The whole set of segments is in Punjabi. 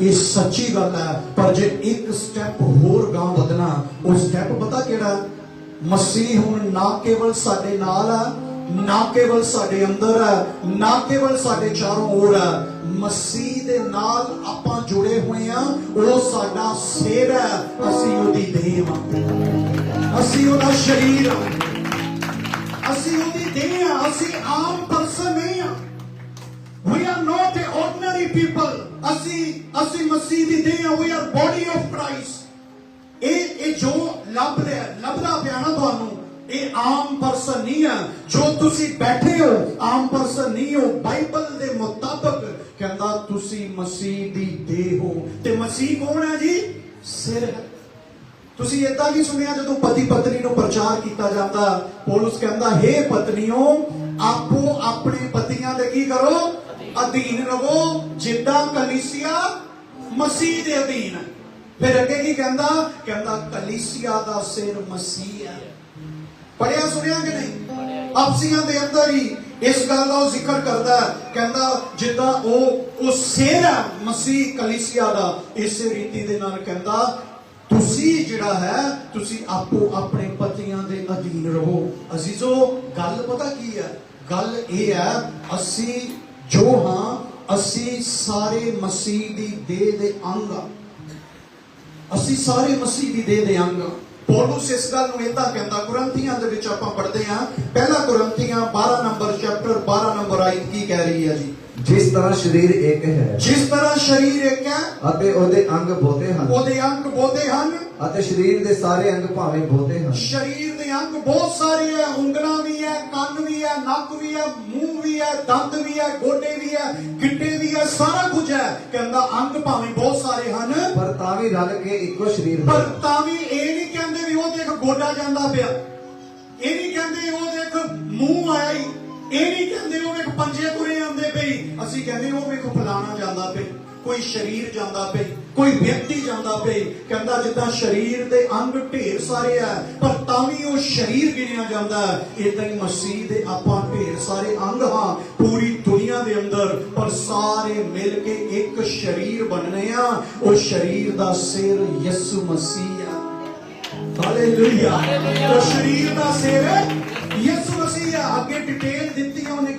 ਇਹ ਸੱਚੀ ਗੱਲ ਹੈ, ਪਰ ਜੇ ਇੱਕ ਸਟੈਪ ਹੋਰ ਗਾਂ ਵਧਣਾ, ਉਹ ਸਟੈਪ ਪਤਾ ਕਿਹੜਾ? ਮਸੀਹ ਹੁਣ ਨਾ ਕੇਵਲ ਸਾਡੇ ਨਾਲ ਹੈ ਨਾ ਕੇਵਲ ਸਾਡੇ ਅੰਦਰ ਹੈ ਨਾ ਕੇਵਲ ਸਾਡੇ ਚਾਰੋਂ ओर ਹੈ ਮਸੀਹ ਦੇ ਨਾਲ ਆਪਾਂ ਜੁੜੇ ਹੋਏ ਆ, ਉਹ ਸਾਡਾ ਸਿਰ ਹੈ, ਅਸੀਂ ਉਹਦੀ ਦੇਹ ਹਾਂ। ਅਸੀਂ ਉਹਦਾ ਸ਼ਰੀਰ ਹਾਂ। ਅਸੀਂ ਉਹਦੀ ਦੇਹ ਹਾਂ, ਅਸੀਂ ਆਮ ਪਰਸਨ ਨਹੀਂ ਹਾਂ। We are not a ordinary people. ਅਸੀਂ ਅਸੀਂ ਮਸੀਹ ਦੀ ਦੇਹ ਹਾਂ। We are body of Christ. ਇਹ ਇਹ ਜੋ ਲੱਭ ਰਿਹਾ ਲੱਭਦਾ ਪਿਆ ਨਾ ਤੁਹਾਨੂੰ, ਇਹ ਆਮ ਪਰਸਨ ਨਹੀਂ ਹੈ। ਜੋ ਤੁਸੀਂ ਬੈਠੇ ਹੋ, ਆਮ ਪਰਸਨ ਨਹੀਂ ਹੋ। ਬਾਈਬਲ ਦੇ ਮੁਤਾਬਕ ਕਹਿੰਦਾ, ਤੁਸੀਂ ਮਸੀਹ ਦੀ ਦੇਹ ਹੋ। ਤੇ ਮਸੀਹ ਕੌਣ ਹੈ ਜੀ? ਸਿਰ ਹੈ। ਤੁਸੀਂ ਇਦਾਂ ਵੀ ਸੁਣਿਆ, ਜਦੋਂ ਪਤੀ ਪਤਨੀ ਨੂੰ ਪ੍ਰਚਾਰ ਕੀਤਾ ਜਾਂਦਾ, ਪੌਲਸ ਕਹਿੰਦਾ, ਹੇ ਪਤਨੀਓ, ਆਪੋ ਆਪਣੇ ਪਤੀਆਂ ਦੇ ਕੀ ਕਰੋ? ਅਧੀਨ ਰਵੋ ਜਿੱਦਾਂ ਕਲੀਸਿਆ ਮਸੀਹ ਦੇ ਅਧੀਨ। ਫਿਰ ਅੱਗੇ ਕੀ ਕਹਿੰਦਾ? ਕਹਿੰਦਾ, ਕਲੀਸਿਆ ਦਾ ਸਿਰ ਮਸੀਹ ਹੈ। ਪੜਿਆ ਸੁਣਿਆ ਕਿ ਨਹੀਂ? ਆਪਸੀਆਂ ਦੇ ਅੰਦਰ ਹੀ ਇਸ ਗੱਲ ਦਾ ਉਹ ਜ਼ਿਕਰ ਕਰਦਾ ਕਹਿੰਦਾ, ਜਿੱਦਾਂ ਉਹ ਉਹ ਸਿਰ ਹੈ, ਮਸੀਹ ਕਲੀਸਿਆ ਦਾ, ਇਸੇ ਰੀਤੀ ਦੇ ਨਾਲ ਕਹਿੰਦਾ, ਤੁਸੀਂ ਜਿਹੜਾ ਹੈ, ਤੁਸੀਂ ਆਪੋ ਆਪਣੇ ਪਤੀਆਂ ਦੇ ਅਧੀਨ ਰਹੋ। ਅਜ਼ੀਜ਼ੋ, ਗੱਲ ਪਤਾ ਕੀ ਹੈ? ਗੱਲ ਇਹ ਹੈ, ਅਸੀਂ ਜੋ ਹਾਂ, ਅਸੀਂ ਸਾਰੇ ਮਸੀਹ ਦੀ ਦੇਹ ਦੇ ਅੰਗ ਹਾਂ ਅਸੀਂ ਸਾਰੇ ਮਸੀਹ ਦੀ ਦੇਹ ਦੇ ਅੰਗ ਹਾਂ। ਪੌਲਸ ਇਸ ਗੱਲ ਨੂੰ ਇਦਾਂ ਕਹਿੰਦਾ, ਕੁਰੰਥੀਆਂ ਦੇ ਵਿੱਚ ਆਪਾਂ ਪੜ੍ਹਦੇ ਹਾਂ, ਪਹਿਲਾ ਕੁਰੰਥੀਆਂ 12 ਨੰਬਰ ਚੈਪਟਰ 12 ਨੰਬਰ ਆਇਤ ਕੀ ਕਹਿ ਰਹੀ ਹੈ ਜੀ ਜਿਸ ਤਰ੍ਹਾਂ ਸਰੀਰ ਇੱਕ ਹੈ ਜਿਸ ਤਰ੍ਹਾਂ ਸਰੀਰ ਇੱਕ ਹੈ ਅਤੇ ਉਹਦੇ ਅੰਗ ਬਹੁਤੇ ਹਨ। ਉਹਦੇ ਅੰਗ ਬਹੁਤੇ ਹਨ। ਅਤੇ ਸਰੀਰ ਦੇ ਸਾਰੇ ਅੰਗ ਭਾਵੇਂ ਬਹੁਤੇ ਹਨ। ਸਰੀਰ ਦੇ ਅੰਗ ਬਹੁਤ ਸਾਰੇ ਹੈ। ਉਂਗਲਾਂ ਵੀ ਹੈ ਕੰਨ ਵੀ ਹੈ ਨੱਕ ਵੀ ਹੈ ਮੂੰਹ ਵੀ ਹੈ ਦੰਦ ਵੀ ਹੈ ਗੋਡੇ ਵੀ ਹੈ ਗਿੱਟੇ ਵੀ ਹੈ ਸਾਰਾ ਕੁਝ ਹੈ। ਕਹਿੰਦਾ ਅੰਗ ਭਾਵੇਂ ਬਹੁਤ ਸਾਰੇ ਹਨ ਪਰ ਤਾਂ ਵੀ ਰਲ ਕੇ ਇੱਕੋ ਸਰੀਰ ਪਰ ਤਾਂ ਵੀ ਇਹ ਨਹੀਂ ਕਹਿੰਦੇ ਵੀ ਉਹ ਦੇਖ ਗੋਡਾ ਜਾਂਦਾ ਪਿਆ। ਇਹ ਨਹੀਂ ਕਹਿੰਦੇ ਉਹ ਦੇਖ ਮੂੰਹ ਆਇਆ ਹੀ। ਇਹ ਨਹੀਂ ਕਹਿੰਦੇ ਉਹ ਵੇਖ ਪੰਜੇ ਤੁਰੇ ਆਉਂਦੇ ਪਈ ਅਸੀਂ ਕਹਿੰਦੇ ਉਹ ਵੇਖ ਫਲਾਣਾ ਜਾਂਦਾ ਪਈ ਕੋਈ ਸਰੀਰ ਜਾਂਦਾ ਪਈ ਕੋਈ ਵਿਅਕਤੀ ਜਾਂਦਾ ਪਈ ਕਹਿੰਦਾ ਜਿੱਦਾਂ ਸਰੀਰ ਦੇ ਅੰਗ ਢੇਰ ਸਾਰੇ ਆ ਪਰ ਤਾਂ ਵੀ ਉਹ ਸਰੀਰ ਗਿਣਿਆ ਜਾਂਦਾ ਇਦਾਂ ਹੀ ਮਸੀਹ ਦੇ ਆਪਾਂ ਢੇਰ ਸਾਰੇ ਅੰਗ ਹਾਂ ਪੂਰੀ ਦੁਨੀਆ ਦੇ ਅੰਦਰ ਪਰ ਸਾਰੇ ਮਿਲ ਕੇ ਇੱਕ ਸਰੀਰ ਬਣਨੇ ਆ। ਉਹ ਸਰੀਰ ਦਾ ਸਿਰ ਯਿਸੂ ਮਸੀਹ ਆ। ਹਾਲੇਲੂਇਆ। ਉਹ ਸਰੀਰ ਦਾ ਸਿਰ ਯਿਸੂ ਮਸੀਹ ਆ। ਅੱਗੇ ਡਿਟੇਲ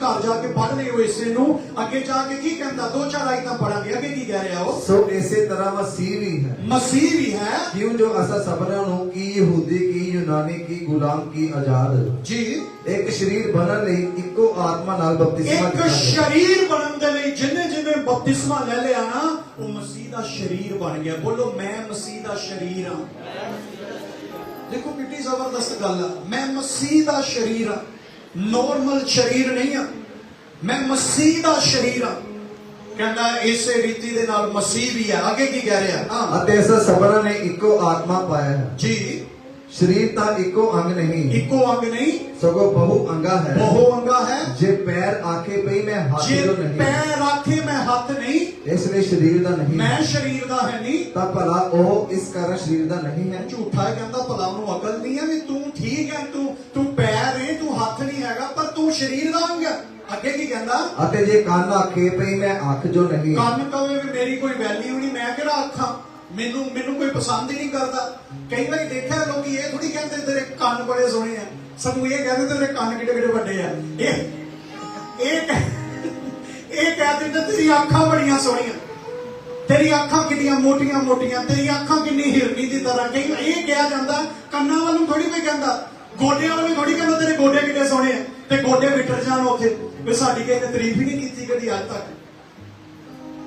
ਘਰ ਜਾ ਕੇ ਪੜ੍ਹ ਲਿਓ ਇਸੇ ਨੂੰ। ਅੱਗੇ ਜਾ ਕੇ ਕੀ ਕਹਿੰਦਾ? ਦੋ ਚਾਰ ਆਇਤਾਂ ਪੜਾਂਗੇ। ਅੱਗੇ ਕੀ ਕਹਿ ਰਿਹਾ ਉਹ? ਸੋ ਇਸੇ ਤਰ੍ਹਾਂ ਮਸੀਹ ਵੀ ਹੈ। ਮਸੀਹ ਵੀ ਹੈ। ਕਿਉਂ ਜੋ ਅਸਾਂ ਸਭਨਾਂ ਨੂੰ ਕੀ ਯਹੂਦੀ ਕੀ ਯੂਨਾਨੀ ਕੀ ਗੁਲਾਮ ਕੀ ਆਜ਼ਾਦ? ਜੀ। ਇੱਕ ਸਰੀਰ ਬਣਨ ਲਈ ਇੱਕੋ ਆਤਮਾ ਨਾਲ ਬਪਤਿਸਮਾ ਇੱਕ ਸ਼ਰੀਰ ਬਣਨ ਦੇ ਲਈ ਜਿੰਨੇ ਜਿੰਨੇ ਬਪਤਿਸਮਾ ਲੈ ਲਿਆ ਨਾ ਉਹ ਮਸੀਹ ਦਾ ਸ਼ਰੀਰ ਬਣ ਗਿਆ। ਬੋਲੋ ਮੈਂ ਮਸੀਹ ਦਾ ਸ਼ਰੀਰ ਹਾਂ। ਦੇਖੋ ਕਿੰਨੀ ਜ਼ਬਰਦਸਤ ਗੱਲ ਆ। ਮੈਂ ਮਸੀਹ ਦਾ ਸ਼ਰੀਰ ਹਾਂ। ਨਾਰਮਲ ਸ਼ਰੀਰ ਨਹੀਂ ਆ। ਮੈਂ ਮਸੀਹ ਦਾ ਸ਼ਰੀਰ ਹਾਂ ਕਹਿੰਦਾ ਇਸੇ ਰੀਤੀ ਦੇ ਨਾਲ ਮਸੀਹ ਵੀ ਹੈ ਅੱਗੇ ਕੀ ਕਹਿ ਰਿਹਾ? ਹਾਂ ਅਤੇ ਅਸਾਂ ਸਭਨਾਂ ਨੇ ਇੱਕੋ ਆਤਮਾ ਪਾਇਆ ਹੈ। ਜੀ। ਸਰੀਰ ਤਾਂ ਇੱਕੋ ਅੰਗ ਨਹੀਂ। ਇੱਕੋ ਅੰਗ ਨਹੀਂ। ਸਗੋਂ ਬਹੁ ਅੰਗਾ ਹੈ। ਬਹੁ ਅੰਗਾ ਹੈ। ਜੇ ਪੈਰ ਆਖੇ ਪਈ ਮੈਂ ਹੱਥ ਜੇ ਜੋ ਨਹੀਂ। ਪੈਰ ਰੱਖੇ ਮੈਂ ਹੱਥ ਨਹੀਂ। ਇਸ ਲਈ ਸਰੀਰ ਦਾ ਨਹੀਂ ਮੈਂ ਸ਼ਰੀਰ ਦਾ ਹੈ ਨਹੀਂ। ਤਾਂ ਭਲਾ ਉਹ ਇਸ ਕਾਰਨ ਸਰੀਰ ਦਾ ਨਹੀਂ ਹੈ। ਝੂਠਾ ਹੈ ਕਹਿੰਦਾ ਭਲਾ ਉਹਨੂੰ ਅਕਲ ਨਹੀਂ ਹੈ ਵੀ ਤੂੰ ਠੀਕ ਹੈ ਤੂੰ ਤੂੰ ਪੈਰ ਹੈ ਤੂੰ ਹੱਥ ਨਹੀਂ ਹੈਗਾ ਪਰ ਤੂੰ ਸਰੀਰ ਦਾ ਅੰਗ ਹੈ। ਅੱਗੇ ਕੀ ਕਹਿੰਦਾ? ਅਤੇ ਜੇ ਕੰਨ ਆਖੇ ਪਈ ਮੈਂ ਅੱਖ ਜੋ ਨਹੀਂ। ਕੰਨ ਕਵੇ ਵੀ ਮੇਰੀ ਕੋਈ ਵੈਲਿਊ ਨਹੀਂ ਮੈਂ ਕਿਹੜਾ ਅੱਖਾਂ ਮੈਨੂੰ ਮੈਨੂੰ ਕੋਈ ਪਸੰਦ ਹੀ ਨਹੀਂ ਕਰਦਾ। ਕਈ ਵਾਰੀ ਦੇਖਿਆ ਲੋਕੀ ਇਹ ਥੋੜੀ ਕਹਿੰਦੇ ਤੇਰੇ ਕੰਨ ਬੜੇ ਸੋਹਣੇ ਆ। ਸਾਨੂੰ ਇਹ ਕਹਿੰਦੇ ਤੇਰੇ ਕੰਨ ਕਿੱਡੇ ਕਿੱਡੇ ਵੱਡੇ ਆ। ਇਹ ਇਹ ਇਹ ਕਹਿ ਦਿੰਦੇ, ਤੇਰੀ ਅੱਖਾਂ ਬੜੀਆਂ ਸੋਹਣੀਆਂ। ਤੇਰੀ ਅੱਖਾਂ ਕਿੰਨੀਆਂ ਮੋਟੀਆਂ ਮੋਟੀਆਂ, ਤੇਰੀ ਅੱਖਾਂ ਕਿੰਨੀ ਹਿਰਨੀ ਦੀ ਤਰ੍ਹਾਂ। ਕਈ ਇਹ ਕਿਹਾ ਜਾਂਦਾ, ਕੰਨਾਂ ਵੱਲ ਨੂੰ ਥੋੜੀ ਕੋਈ ਕਹਿੰਦਾ। ਗੋਡਿਆਂ ਵੱਲ ਵੀ ਥੋੜੀ ਕਹਿੰਦਾ, ਤੇਰੇ ਗੋਡੇ ਕਿੰਨੇ ਸੋਹਣੇ ਆ। ਤੇ ਗੋਡੇ ਵਿਟਰ ਜਾਣ ਉੱਥੇ। ਵੀ ਸਾਡੀ ਕਿਸੇ ਨੇ ਤਾਰੀਫ ਹੀ ਨਹੀਂ ਕੀਤੀ ਕਦੀ ਅੱਜ ਤੱਕ।